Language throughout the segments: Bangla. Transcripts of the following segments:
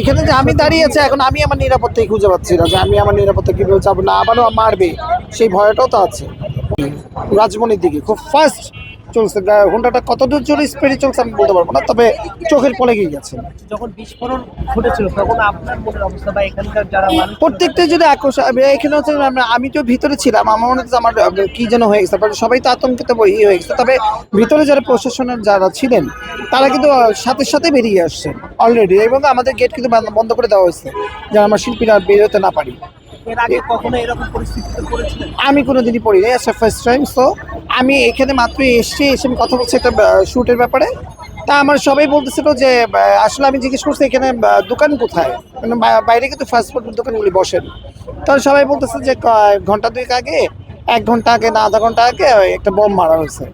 এখানে যে আমি দাঁড়িয়ে আছি, এখন আমি আমার নিরাপত্তাই খুঁজে পাচ্ছি না যে আমি আমার নিরাপত্তা কীভাবে যাব না আবারও মারবে সেই ভয়টাও তো আছে। রাজমণির দিকে, খুব ফাস্ট চলছে। ঘন্টাটা কত দূর জোরে স্পিডে চলছে আমি বলতে পারব না তবে চোখের পলে গিয়ে গেছে। যখন বিস্ফোরণ ঘটেছিল তখন আপনার মনের অবস্থা বা এখানকার যারা প্রত্যেকটা যদি আকর্ষ আমি এখানে হচ্ছে আমি তো ভিতরে ছিলাম আমার মনে হচ্ছে আমার কি যেন হয়ে গেছে তারপরে সবাই তো আতঙ্কিত বই হয়ে গেছে। তবে ভিতরে যারা প্রশাসনের যারা ছিলেন তারা কিন্তু সাথে সাথে বেরিয়ে আসছেন অলরেডি এবং আমাদের গেট কিন্তু বন্ধ- করে দেওয়া হয়েছে যেন আমার শিল্পীরা বেরোতে না পারি। এর আগে কখনো এরকম পরিস্থিতিতে পড়েছিলেন আমি কোনো দিনই পড়ি নাই আচ্ছা ফার্স্ট টাইম সো আমি এখানে মাত্র এসছি এসে আমি কথা বলছি একটা শ্যুটের ব্যাপারে। তা আমার সবাই বলতেছিল যে আসলে আমি জিজ্ঞেস করছি এখানে দোকান কোথায়? মানে বাইরে কিন্তু ফাস্ট ফুড দোকানগুলি বসেন। তখন সবাই বলতেছে যে ঘণ্টা দুয়েক আগে এক ঘণ্টা আগে না আধা ঘণ্টা আগে একটা বোম মারা হয়েছে।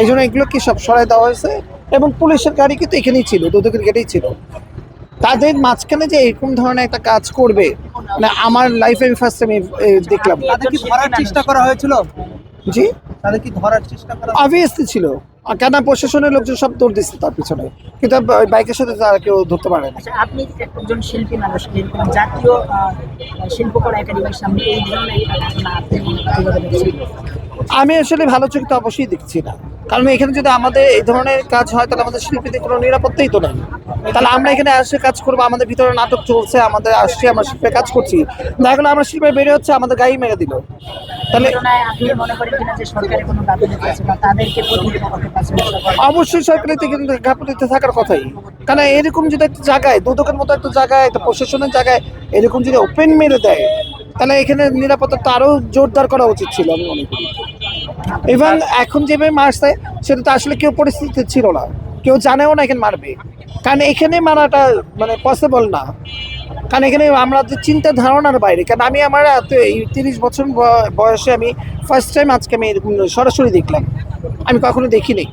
এই জন্য এগুলো কি সব সরাই দেওয়া হয়েছে? এবং পুলিশের গাড়ি কিন্তু এখানেই ছিল দুদকের গেটেই ছিল। তাদের মাঝখানে যে এরকম ধরনের একটা কাজ করবে মানে আমার লাইফে আমি ফার্স্ট টাইম দেখলাম। তাদের কি ধরার চেষ্টা করা হয়েছিল? জি? তাদের কি ধরার চেষ্টা করা অবভিয়াসলি ছিল। আর কেন প্রশাসনের লোকজন সব দৌড় দিচ্ছে তার পিছনে? কিন্তু বাইকের সাথে তারা কেউ ধরতে পারে না। আচ্ছা আপনি একজন শিল্পী মানুষ জাতীয় আহ, শিল্পকলা একাডেমির সামনে এই ধরনের আমি আসলে ভালো চোখে তো অবশ্যই দেখছি না। কারণ এখানে যদি আমাদের এই ধরনের কাজ হয় তাহলে আমাদের শিল্পীদের কোনো নিরাপত্তাই তো নেই। তাহলে আমরা এখানে আসে কাজ করব আমাদের ভিতরে নাটক চলছে আমাদের আসছে আমরা শিল্পে কাজ করছি। দেখা গেলো আমরা শিল্পে বেড়ে হচ্ছে আমাদের গাড়ি মেরে দিল। তাহলে গাফিলতি? অবশ্যই সরকারের কিন্তু ঘাপটিতে থাকার কথাই। কারণ এরকম যদি একটা জায়গায় দুদকের মতো একটা জায়গায় একটা প্রশাসনের জায়গায় এরকম যদি ওপেন মেরে দেয় তাহলে এখানে নিরাপত্তা আরও জোরদার করা উচিত ছিল আমি মনে করি। এবং এখন যেভাবে মারছে সেটা তো আসলে কেউ পরিস্থিতি ছিল না। কেউ জানেও না এখানে মারবে। কারণ এখানে মারাটা মানে পসিবল না। কারণ এখানে আমরা যে চিন্তা ধারণার বাইরে কারণ আমি আমার এত এই তিরিশ বছর বয়সে আমি ফার্স্ট টাইম আজকে আমি এরকম সরাসরি দেখলাম। আমি কখনো দেখিনি।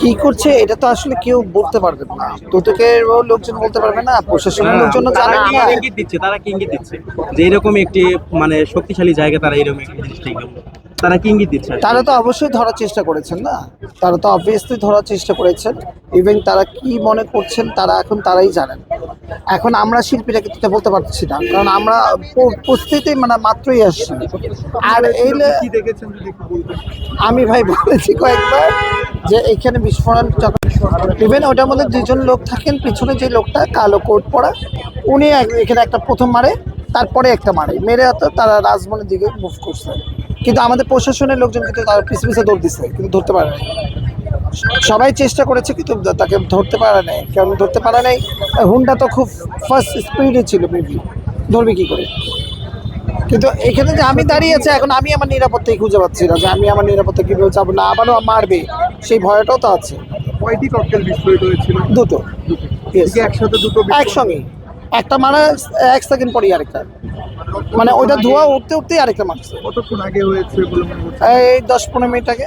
কি করছে এটা তো আসলে কেউ বলতে পারবে না। দুদকের লোকজন বলতে পারবে না প্রশাসনের লোকজন জানে না। ইঙ্গিত দিচ্ছে তারা কি ইঙ্গিত দিচ্ছে? যে এরকম একটি মানে শক্তিশালী জায়গা তারা এরকম একটি জিনিস তারা কি ইঙ্গিত দিচ্ছে? তারা তো অবশ্যই ধরার চেষ্টা করেছেন না। তারা তো অবভিয়াসলি ধরার চেষ্টা করেছেন। ইভেন তারা কি মনে করছেন তারা এখন তারাই জানেন। এখন আমরা শিল্পীরা কিন্তু বলতে পারছি না। কারণ আমরা উপস্থিতি মানে মাত্রই আসছি। আর এই আমি ভাই বলেছি কয়েকবার যে এখানে বিস্ফোরণ ইভেন ওটার মধ্যে দুজন লোক থাকেন পিছনে যে লোকটা কালো কোট পরা উনি এখানে একটা প্রথম মারে তারপরে একটা মারে। মেরে তারা রাজমনের দিকে মুভ করছে। কিন্তু আমাদের প্রশাসনের লোকজন কিন্তু তার পিছু পিছু দৌড় দিচ্ছে কিন্তু ধরতে পারে নাই। সবাই চেষ্টা করেছে কিন্তু তাকে ধরতে পারে নাই। কারণ ধরতে পারে নাই? হুন্ডা তো খুব ফার্স্ট স্পিডে ছিল মেবি ধরবে কি করে? কিন্তু এখানে যে আমি দাঁড়িয়ে আছি এখন আমি আমার নিরাপত্তাই খুঁজে পাচ্ছি না যে আমি আমার নিরাপত্তা কীভাবে যাব না আবারও মারবে সেই ভয়টাও তো আছে। কয়টি ককটেল বিস্ফোরিত হয়েছিল? দুটো। একসাথে দুটো বিস্ফোরণ? একটা মারা এক সেকেন্ড পরই আরেকটা। মানে ওইটা ধোয়া উঠতে উঠতেই আরেকটা মারছে। কতক্ষণ আগে হয়েছে মনে এই দশ পনেরো মিনিট আগে।